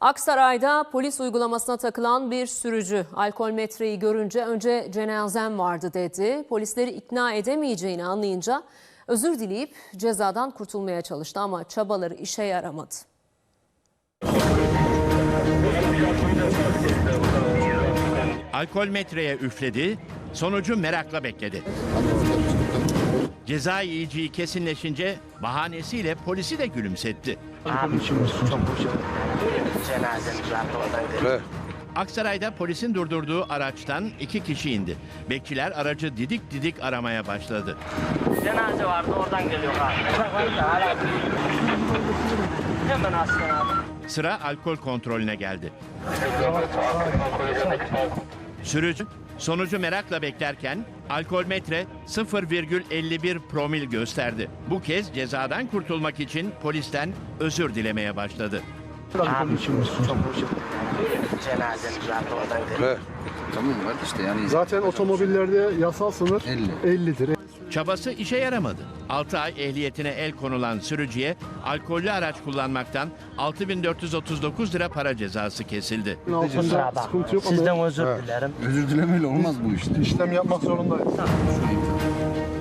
Aksaray'da polis uygulamasına takılan bir sürücü alkol metreyi görünce önce cenazem vardı dedi. Polisleri ikna edemeyeceğini anlayınca özür dileyip cezadan kurtulmaya çalıştı ama çabaları işe yaramadı. Alkol metreye üfledi, sonucu merakla bekledi. Ceza yiyeceği kesinleşince bahanesiyle polisi de gülümsetti. Abi çok cenazemiz vardı oradaydı. Aksaray'da polisin durdurduğu araçtan iki kişi indi. Bekçiler aracı didik didik aramaya başladı. Cenaze vardı oradan geliyor abi. Hemen aslan abi. Sıra alkol kontrolüne geldi. Sürücü sonucu merakla beklerken alkol metre 0,51 promil gösterdi. Bu kez cezadan kurtulmak için polisten özür dilemeye başladı. Abi çok cenazemiz. Tamam yani Zaten otomobillerde yasal sınır 50. 50'dir. Çabası işe yaramadı. 6 ay ehliyetine el konulan sürücüye alkollü araç kullanmaktan 6439 lira para cezası kesildi. Altında Kusura bakma. sıkıntı yok Sizden özür dilerim. özür dilemeyle olmaz bu işte. işlem yapmak zorundayız.